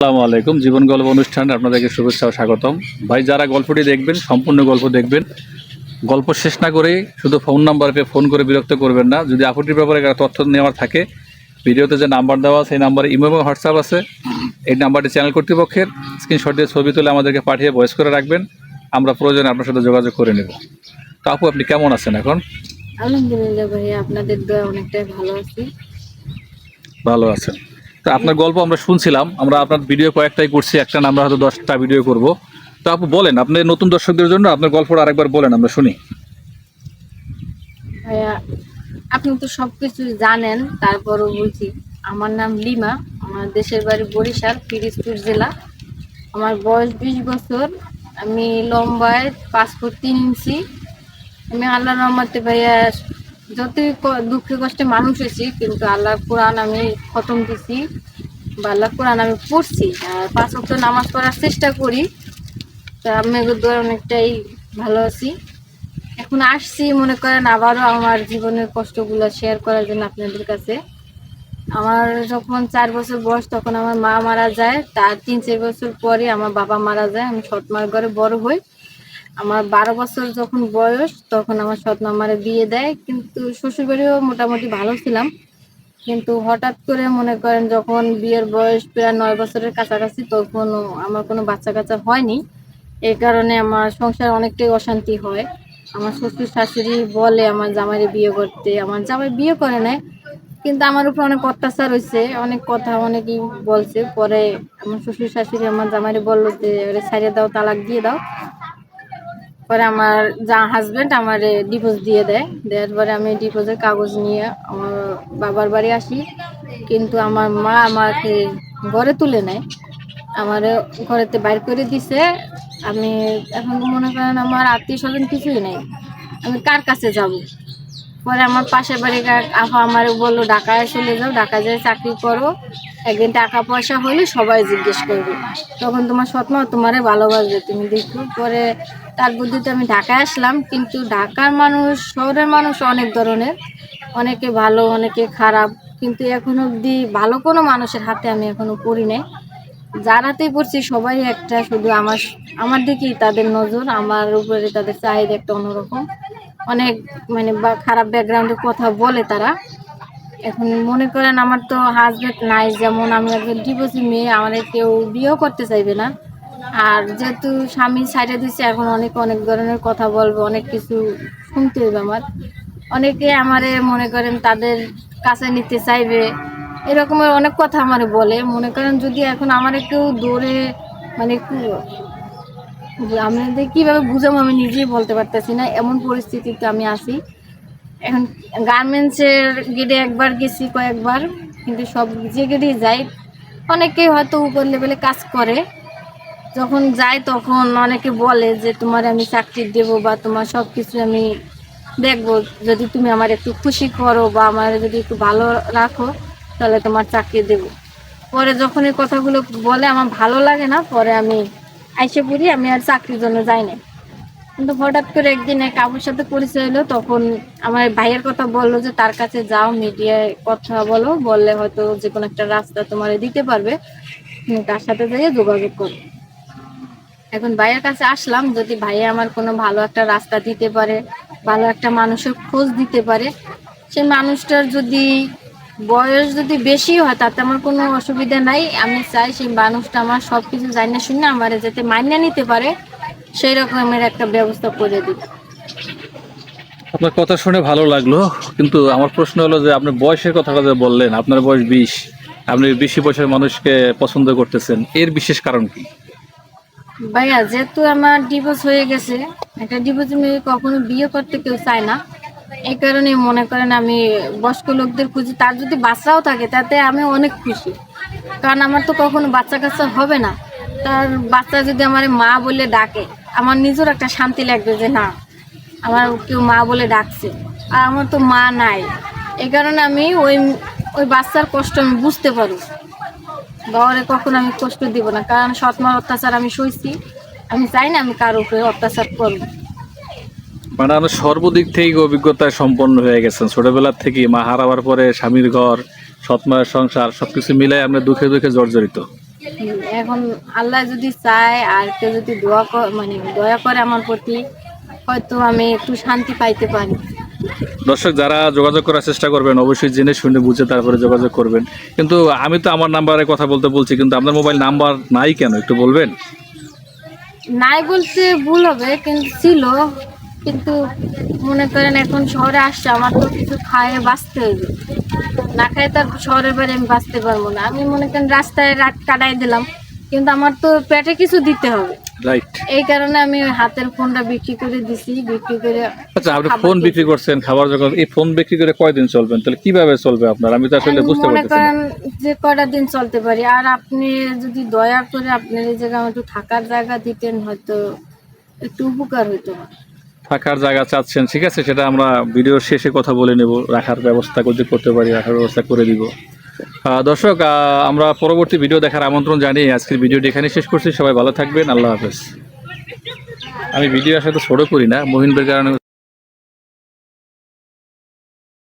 আসসালামু আলাইকুম। জীবন গল্প অনুষ্ঠানে আপনাদেরকে শুভেচ্ছা ও স্বাগতম। ভাই যারা গল্পটি দেখবেন সম্পূর্ণ গল্প দেখবেন গল্প শেষ না করে শুধু ফোন নাম্বার পেয়ে ফোন করে বিরক্ত করবেন না। যদি আপুটির ব্যাপারে তথ্য নেওয়ার থাকে ভিডিওতে যে নাম্বার দেওয়া আছে সেই নাম্বারে ইমো এবং হোয়াটসঅ্যাপ আছে। এই নাম্বারটি চ্যানেল কর্তৃপক্ষের স্ক্রিনশট দিয়ে ছবি তুলে আমাদেরকে পাঠিয়ে ভয়েস করে রাখবেন। আমরা প্রয়োজনে আপনার সাথে যোগাযোগ করে নেব। তো আপু আপনি কেমন আছেন এখন? আলহামদুলিল্লাহ ভাইয়া আপনাদের দোয়া অনেকটাই ভালো আছি। ভালো আছেন। তো আপনার গল্প আমরা শুনছিলাম, আমরা আপনার ভিডিও কয়েকটাই করছি, একটা আমরা হয়তো দশটা ভিডিও করব। তো আপু বলেন, আপনি নতুন দর্শকদের জন্য আপনার গল্পটা আরেকবার বলেন, আমরা শুনি। ভাইয়া, আপনি তো সব কিছু জানেন, তারপরও বলছি, আমার নাম লিমা, আমার দেশের বাড়ি বরিশাল, পিরিজপুর জেলা। আমার বয়স বিশ বছর, আমি লম্বায় পাঁচ ফুট তিন ইঞ্চি। আমি আল্লাহ রহমতে ভাইয়া যতই দুঃখে কষ্টে মানুষ হয়েছি, কিন্তু আল্লাহ কোরআন আমি খতম দিছি বা আল্লাহ কোরআন আমি পড়ছি। আর পাঁচ ওয়াক্ত নামাজ পড়ার চেষ্টা করি। তা আমি অনেকটাই ভালো আছি। এখন আসছি, মনে করেন আবারও আমার জীবনের কষ্টগুলো শেয়ার করার জন্য আপনাদের কাছে। আমার যখন চার বছর বয়স, তখন আমার মা মারা যায়। তার তিন চার বছর পরে আমার বাবা মারা যায়। আমি সৎমার ঘরে বড় হই। আমার বারো বছর যখন বয়স, তখন আমার সৎ মামারে বিয়ে দেয়। কিন্তু শ্বশুরবাড়িও মোটামুটি ভালো ছিলাম। কিন্তু হঠাৎ করে মনে করেন যখন বিয়ের বয়স প্রায় নয় বছরের কাছাকাছি, তখন আমার কোনো বাচ্চা কাচ্চা হয়নি। এই কারণে আমার সংসার অনেকটাই অশান্তি হয়। আমার শ্বশুর শাশুড়ি বলে আমার জামাইরে বিয়ে করতে। আমার জামাই বিয়ে করে নেয় কিন্তু আমার উপর অনেক অত্যাচার হয়েছে অনেক কথা অনেকেই বলছে। পরে আমার শ্বশুর শাশুড়ি আমার জামাইরে বলল যে ওরে ছাড়িয়ে দাও, তালাক দিয়ে দাও। পরে আমার যা হাজব্যান্ড আমার ডিভোর্স দিয়ে দেয়। দেওয়ার পরে আমি ডিভোর্সের কাগজ নিয়ে আমার বাবার বাড়ি আসি। কিন্তু আমার মা আমাকে ঘরে তুলে নেয়। আমার ঘরেতে বাইর করে দিছে। আমি এখন মনে করেন আমার আত্মীয় স্বজন কিছুই নেই। আমি কার কাছে যাব? পরে আমার পাশের বাড়ি আফা আমার বলল, ঢাকায় চলে যাও, ঢাকায় যেয়ে চাকরি করো। একদিন টাকা পয়সা হলে সবাই জিজ্ঞেস করবে। তখন তোমার স্বপ্ন তোমারে ভালোবাসবে। তুমি দেখো, পরে তার বুদ্ধিতে আমি ঢাকায় আসলাম। কিন্তু ঢাকার মানুষ, শহরের মানুষ অনেক ধরনের। অনেকে ভালো, অনেকে খারাপ। কিন্তু এখন অবধি ভালো কোনো মানুষের হাতে আমি এখনও পড়ি নাই। যারাতেই পড়ছি, সবাই একটা। শুধু আমার আমার দিকেই তাদের নজর, আমার উপরে তাদের চাহিদা একটা অন্যরকম। অনেক মানে বা খারাপ ব্যাকগ্রাউন্ডের কথা বলে তারা। এখন মনে করেন আমার তো হাজবেন্ড নাই, যেমন আমি একজন ডিভোর্সি মেয়ে, আমাদের কেউ বিয়েও করতে চাইবে না। আর যেহেতু স্বামী সাইডে দিচ্ছে এখন অনেক অনেক ধরনের কথা বলব, অনেক কিছু শুনতে হবে আমার। অনেকে আমারে মনে করেন তাদের কাছে নিতে চাইবে এরকমের অনেক কথা আমার বলে। মনে করেন যদি এখন আমার কেউ দৌড়ে মানে আপনাদের কীভাবে বুঝাবো আমি নিজেই বলতে পারতেছি না, এমন পরিস্থিতিতে আমি আছি। এখন গার্মেন্টসের গেটে একবার গেছি কয়েকবার, কিন্তু সব যে গেটেই যাই, অনেকেই হয়তো উপর লেভেলে কাজ করে। যখন যাই তখন অনেকে বলে যে, তোমার আমি চাকরি দেবো বা তোমার সব কিছু আমি দেখব। যদি তুমি আমার একটু খুশি করো বা আমার যদি একটু ভালো রাখো, তাহলে তোমার চাকরি দেবো। পরে যখন এই কথাগুলো বলে, আমার ভালো লাগে না, পরে আমি আইসে পড়ি, আমি আর চাকরির জন্য যাই না কিন্তু হঠাৎ করে একদিন এক আপুর সাথে পরিচয় হলো, তখন আমার ভাইয়ের কথা বলল যে, তার কাছে যাও, মিডিয়ায় কথা বলো, বললে হয়তো যে কোনো একটা রাস্তা তোমার দিতে পারবে। তার সাথে যাইয়ে যোগাযোগ করো। এখন ভাইয়ের কাছে আসলাম, যদি ভাইয়া আমার কোনো ভালো একটা রাস্তা দিতে পারে, ভালো একটা মানুষের খোঁজ দিতে পারে, সেই মানুষটার যদি বয়স যদি বেশি হয়, তাতে আমার কোনো অসুবিধা নাই। আমি চাই সেই মানুষটা আমার সব কিছু জানি না শুনে আমার যাতে মান্য নিতে পারে। সেই রকমের একটা ব্যবস্থা করে দিই। আপনার কথা শুনে ভালো লাগল কিন্তু আমার প্রশ্ন হলো যে আপনি বয়সের কথা যে বললেন আপনার বয়স বিশ আপনি বেশি বয়সের মানুষকে পছন্দ করতেছেন এর বিশেষ কারণ কি? ভাইয়া যেহেতু আমার ডিভোর্স হয়ে গেছে একটা ডিভোর্স মেয়ে কখনো বিয়ে করতে কেউ চায় না। এই কারণে মনে করেন আমি বয়স্ক লোকদের খুঁজি তার যদি বাচ্চাও থাকে তাতে আমি অনেক খুশি। কারণ আমার তো কখনো বাচ্চা কাচ্চা হবে না। তার বাচ্চা যদি আমার মা বলে ডাকে আমার নিজের একটা শান্তি লাগবে যে না আমার কেউ মা বলে ডাকছে। আর আমার তো মা নাই। এই কারণে আমি ওই ওই বাচ্চার কষ্ট আমি বুঝতে পারি। বাবারে কখনো আমি কষ্ট দিব না কারণ সৎমার অত্যাচার আমি সইছি। আমি চাই না আমি কারও উপরে অত্যাচার করব মানে আপনি সর্বদিক থেকে অভিজ্ঞতায় সম্পন্ন হয়ে গেছেন। ছোটবেলার থেকে মা হারাবার পরে স্বামীর ঘর সৎমায়ের সংসার সবকিছু মিলাই আপনি দুঃখে দুঃখে জর্জরিত। এখন আল্লাহ যদি চায় আর কেউ যদি দোয়া মানে দয়া করে আমার প্রতি হয়তো আমি একটু শান্তি পাইতে পারি। দর্শক যারা যোগাযোগ করার চেষ্টা করবেন অবশ্যই জেনে শুনে বুঝে তারপরে যোগাযোগ করবেন। কিন্তু আমি তো আমার নাম্বারে কথা বলতে বলছি কিন্তু আপনার মোবাইল নাম্বার নাই কেন? একটু বলবেন? নাই বলতে ভুল হবে কিন্তু ছিল। কিন্তু মনে করেন এখন শহরে আসছে আমার তো কিছু খায় বাঁচতে হবে। না খায় তার শহরের বাড়ি আমি বাঁচতে পারব না। আমি মনে করেন রাস্তায় রাত কাটাই দিলাম। কিন্তু আমার তো পেটে কিছু দিতে হবে। রাইট এই কারণে আমি হাতের ফোনটা বিক্রি করে দিছি বিক্রি করে আচ্ছা আপনি ফোন বিক্রি করছেন খাবার যখন এই ফোন বিক্রি করে কয়দিন চলবেন? তাহলে কীভাবে চলবে আপনার? আমি তো আসলে বুঝতে পারতেছি না। যে কয়টা দিন চলতে পারি। আর আপনি যদি দয়া করে আপনার এই আমার একটু থাকার জায়গা দিতেন হয়তো একটু উপকার হতো থাকার জায়গা চাচ্ছেন ঠিক আছে সেটা আমরা ভিডিওর শেষে কথা বলে নেব। রাখার ব্যবস্থা যদি করতে পারি রাখার ব্যবস্থা করে দিব। দর্শক আমরা পরবর্তী ভিডিও দেখার আমন্ত্রণ জানিয়ে আজকের ভিডিওটি এখানে শেষ করছি। সবাই ভালো থাকবেন। আল্লাহ হাফেজ। আমি ভিডিও আসলে ছোটো করি না। মহিনদের কারণে